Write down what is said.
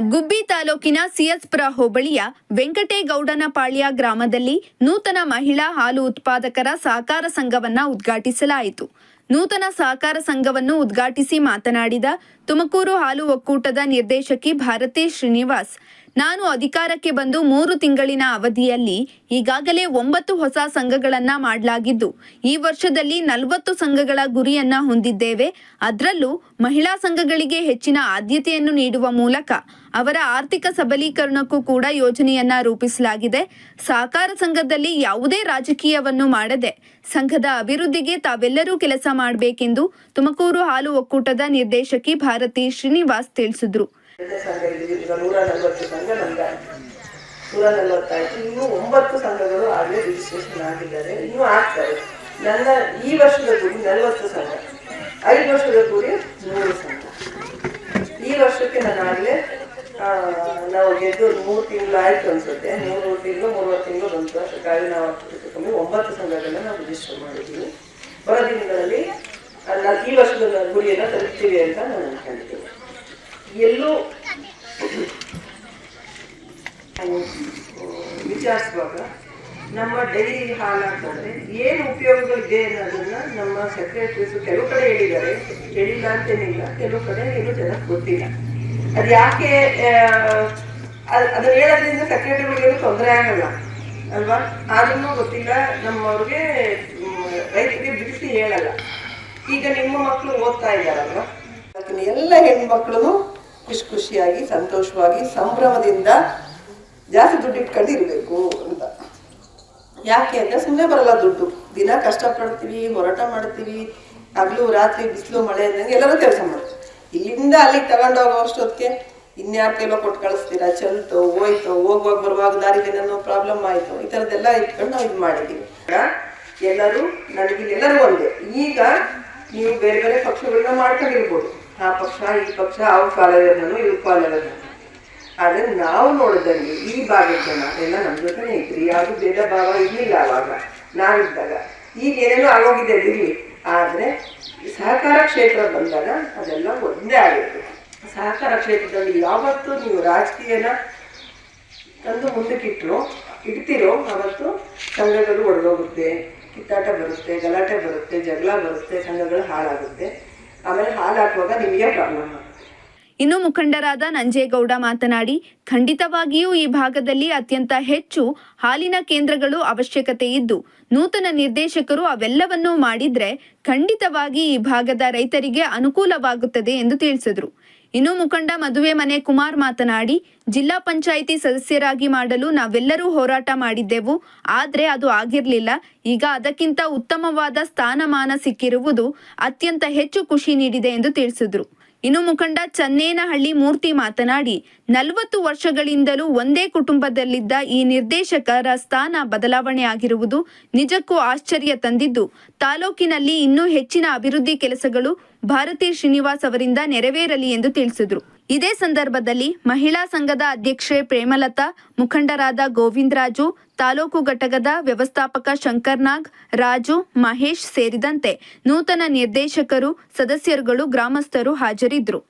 ಗುಬ್ಬಿ ತಾಲೂಕಿನ ಸಿಎಸ್ಪುರ ಹೋಬಳಿಯ ವೆಂಕಟೇಗೌಡನಪಾಳ್ಯ ಗ್ರಾಮದಲ್ಲಿ ನೂತನ ಮಹಿಳಾ ಹಾಲು ಉತ್ಪಾದಕರ ಸಹಕಾರ ಸಂಘವನ್ನ ಉದ್ಘಾಟಿಸಲಾಯಿತು. ನೂತನ ಸಹಕಾರ ಸಂಘವನ್ನು ಉದ್ಘಾಟಿಸಿ ಮಾತನಾಡಿದ ತುಮಕೂರು ಹಾಲು ಒಕ್ಕೂಟದ ನಿರ್ದೇಶಕಿ ಭಾರತಿ ಶ್ರೀನಿವಾಸ್, ನಾನು ಅಧಿಕಾರಕ್ಕೆ ಬಂದು ಮೂರು ತಿಂಗಳಿನ ಅವಧಿಯಲ್ಲಿ ಈಗಾಗಲೇ ಒಂಬತ್ತು ಹೊಸ ಸಂಘಗಳನ್ನ ಮಾಡಲಾಗಿದ್ದು, ಈ ವರ್ಷದಲ್ಲಿ ನಲವತ್ತು ಸಂಘಗಳ ಗುರಿಯನ್ನ ಹೊಂದಿದ್ದೇವೆ. ಅದರಲ್ಲೂ ಮಹಿಳಾ ಸಂಘಗಳಿಗೆ ಹೆಚ್ಚಿನ ಆದ್ಯತೆಯನ್ನು ನೀಡುವ ಮೂಲಕ ಅವರ ಆರ್ಥಿಕ ಸಬಲೀಕರಣಕ್ಕೂ ಕೂಡ ಯೋಜನೆಯನ್ನ ರೂಪಿಸಲಾಗಿದೆ. ಸಹಕಾರ ಸಂಘದಲ್ಲಿ ಯಾವುದೇ ರಾಜಕೀಯವನ್ನು ಮಾಡದೆ ಸಂಘದ ಅಭಿವೃದ್ಧಿಗೆ ತಾವೆಲ್ಲರೂ ಕೆಲಸ ಮಾಡಬೇಕೆಂದು ತುಮಕೂರು ಹಾಲು ಒಕ್ಕೂಟದ ನಿರ್ದೇಶಕಿ ಭಾರತಿ ಶ್ರೀನಿವಾಸ್ ತಿಳಿಸಿದ್ರು. ಈ ವರ್ಷಕ್ಕೆ ನಾನು ಆಗಲೇ ನಾವು ಗೆದ್ದು ಮೂರು ತಿಂಗಳು ಆಯ್ತು ಅನ್ಸುತ್ತೆ. ಮೂರು ತಿಂಗಳು, ಮೂರುವರೆ ತಿಂಗಳು ಬಂತು. ವರ್ಷಕ್ಕಾಗಿ ನಾವು ಒಂಬತ್ತು ಸಂಘಗಳನ್ನ ನಾವು ರಿಜಿಸ್ಟರ್ ಮಾಡಿದ್ದೀವಿ. ಬರೋ ದಿನಗಳಲ್ಲಿ ಆ, ನಾನು ಈ ವರ್ಷದ ಗುರಿಯನ್ನು ತಲುಪ್ತೀವಿ ಅಂತ ನಾನು ಹೇಳ್ತೀನಿ. ಎಲ್ಲೂ ವಿಚಾರಿಸುವಾಗ ನಮ್ಮ ಡೈರಿ ಹಾಲಾಗ್ತಂದ್ರೆ ಏನು ಉಪಯೋಗಗಳಿದೆ ಅನ್ನೋದನ್ನ ನಮ್ಮ ಸೆಕ್ರೆಟರೀಸ್ ಕೆಲವು ಕಡೆ ಹೇಳಿದ್ದಾರೆ. ಹೇಳಿಲ್ಲ ಅಂತೇನಿಲ್ಲ ಕೆಲವು ಕಡೆ ಏನು ಜನಕ್ಕೆ ಗೊತ್ತಿಲ್ಲ. ಅದು ಯಾಕೆ ಅದನ್ನ ಹೇಳೋದ್ರಿಂದ ಸೆಕ್ರೆಟರಿಗಳಿಗೇನು ತೊಂದರೆ ಆಗಲ್ಲ ಅಲ್ವಾ? ಆದ್ರೂ ಗೊತ್ತಿಲ್ಲ ನಮ್ಮವ್ರಿಗೆ ಹೇಳಲ್ಲ. ಈಗ ನಿಮ್ಮ ಮಕ್ಕಳು ಓದ್ತಾ ಇದ್ದಾರಲ್ಲ ಅದನ್ನ ಎಲ್ಲ ಹೆಣ್ಮಕ್ಳು ಖುಷಿ ಖುಷಿಯಾಗಿ, ಸಂತೋಷವಾಗಿ, ಸಂಭ್ರಮದಿಂದ ಜಾಸ್ತಿ ದುಡ್ಡು ಇಟ್ಕೊಂಡು ಇರಬೇಕು ಅಂತ. ಯಾಕೆ ಅಂದರೆ ಸುಮ್ಮನೆ ಬರಲ್ಲ ದುಡ್ಡು. ದಿನ ಕಷ್ಟಪಡ್ತೀವಿ, ಹೋರಾಟ ಮಾಡ್ತೀವಿ, ಹಗಲು, ರಾತ್ರಿ, ಬಿಸಿಲು, ಮಳೆ ಅಂದಂಗೆ ಎಲ್ಲರೂ ಕೆಲಸ ಮಾಡ್ತೀವಿ ಇಲ್ಲಿಂದ ಅಲ್ಲಿಗೆ ತಗೊಂಡು ಹೋಗೋ ಅಷ್ಟೊತ್ತಿಗೆ ಇನ್ಯಾರ ಕೈಲೋ ಕೊಟ್ಟು ಕಳಿಸ್ತೀರಾ? ಚಲ್ತೋ, ಹೋಯ್ತೋ, ಹೋಗುವಾಗ ಬರುವಾಗ ದಾರಿಗೆ ಏನೋ ಪ್ರಾಬ್ಲಮ್ ಆಯಿತು, ಈ ಥರದ್ದೆಲ್ಲ ಇಟ್ಕೊಂಡು ನಾವು ಇದು ಮಾಡಿದ್ದೀವಿ ಎಲ್ಲರೂ ನನಗೆ ಎಲ್ಲರೂ ಒಂದೇ. ಈಗ ನೀವು ಬೇರೆ ಬೇರೆ ಪಕ್ಷಗಳನ್ನ ಮಾಡ್ಕೊಂಡಿರ್ಬೋದು. ಆ ಪಕ್ಷ, ಈ ಪಕ್ಷ, ಅವ್ರ ಫಾಲೋವರ್ ನಾನು ಇವ್ರ ಫಾಲೋವರ್ ಆದರೆ ನಾವು ನೋಡಿದಂಗೆ ಈ ಭಾಗದ ಜನ ಎಲ್ಲ ನಮ್ಮ ಜೊತೆನೇ ಇದ್ರಿ. ಯಾವುದು ಭೇದ ಭಾವ ಇರಲಿಲ್ಲ ಅವಾಗ, ನಾವಿದ್ದಾಗ. ಈಗ ಏನೇನೋ ಆಗೋಗಿದೆ ಇರಲಿ ಆದರೆ ಸಹಕಾರ ಕ್ಷೇತ್ರ ಬಂದಾಗ ಅದೆಲ್ಲ ಒಂದೇ ಆಗಿತ್ತು ಸಹಕಾರ ಕ್ಷೇತ್ರದಲ್ಲಿ ಯಾವತ್ತೂ ನೀವು ರಾಜಕೀಯನ ತಂದು ಮುಂದಕ್ಕಿಟ್ರು, ಇಡ್ತಿರೋ, ಅವತ್ತು ಸಂಘಗಳು ಒಡೆದೋಗುತ್ತೆ. ಕಿತ್ತಾಟ ಬರುತ್ತೆ, ಗಲಾಟೆ ಬರುತ್ತೆ, ಜಗಳ ಬರುತ್ತೆ ಸಂಘಗಳು ಹಾಳಾಗುತ್ತೆ. ಆಮೇಲೆ ಹಾಳಾಗುವಾಗ ನಿಮಗೆ ಪ್ರಾಬ್ಲಮ್ ಆಗುತ್ತೆ. ಇನ್ನು ಮುಖಂಡರಾದ ನಂಜೇಗೌಡ ಮಾತನಾಡಿ, ಖಂಡಿತವಾಗಿಯೂ ಈ ಭಾಗದಲ್ಲಿ ಅತ್ಯಂತ ಹೆಚ್ಚು ಹಾಲಿನ ಕೇಂದ್ರಗಳು ಅವಶ್ಯಕತೆ ಇದ್ದು, ನೂತನ ನಿರ್ದೇಶಕರು ಅವೆಲ್ಲವನ್ನೂ ಮಾಡಿದ್ರೆ ಖಂಡಿತವಾಗಿ ಈ ಭಾಗದ ರೈತರಿಗೆ ಅನುಕೂಲವಾಗುತ್ತದೆ ಎಂದು ತಿಳಿಸಿದರು. ಇನ್ನು ಮುಖಂಡ ಮದುವೆ ಮನೆ ಕುಮಾರ್ ಮಾತನಾಡಿ, ಜಿಲ್ಲಾ ಪಂಚಾಯಿತಿ ಸದಸ್ಯರಾಗಿ ಮಾಡಲು ನಾವೆಲ್ಲರೂ ಹೋರಾಟ ಮಾಡಿದ್ದೆವು, ಆದರೆ ಅದು ಆಗಿರ್ಲಿಲ್ಲ. ಈಗ ಅದಕ್ಕಿಂತ ಉತ್ತಮವಾದ ಸ್ಥಾನಮಾನ ಸಿಕ್ಕಿರುವುದು ಅತ್ಯಂತ ಹೆಚ್ಚು ಖುಷಿ ನೀಡಿದೆ ಎಂದು ತಿಳಿಸಿದ್ರು. ಇನ್ನು ಮುಖಂಡ ಚನ್ನೇನಹಳ್ಳಿ ಮೂರ್ತಿ ಮಾತನಾಡಿ, ನಲವತ್ತು ವರ್ಷಗಳಿಂದಲೂ ಒಂದೇ ಕುಟುಂಬದಲ್ಲಿದ್ದ ಈ ನಿರ್ದೇಶಕರ ಸ್ಥಾನ ಬದಲಾವಣೆ ಆಗಿರುವುದು ನಿಜಕ್ಕೂ ಆಶ್ಚರ್ಯ ತಂದಿದ್ದು. ತಾಲೂಕಿನಲ್ಲಿ ಇನ್ನೂ ಹೆಚ್ಚಿನ ಅಭಿವೃದ್ಧಿ ಕೆಲಸಗಳು ಭಾರತಿ ಶ್ರೀನಿವಾಸ್ ಅವರಿಂದ ನೆರವೇರಲಿ ಎಂದು ತಿಳಿಸಿದರು. ಇದೇ ಸಂದರ್ಭದಲ್ಲಿ ಮಹಿಳಾ ಸಂಘದ ಅಧ್ಯಕ್ಷೆ ಪ್ರೇಮಲತಾ, ಮುಖಂಡರಾದ ಗೋವಿಂದರಾಜು, ತಾಲೂಕು ಘಟಕದ ವ್ಯವಸ್ಥಾಪಕ ಶಂಕರ್ನಾಗ್, ರಾಜು, ಮಹೇಶ್ ಸೇರಿದಂತೆ ನೂತನ ನಿರ್ದೇಶಕರು, ಸದಸ್ಯರುಗಳು, ಗ್ರಾಮಸ್ಥರು ಹಾಜರಿದ್ದರು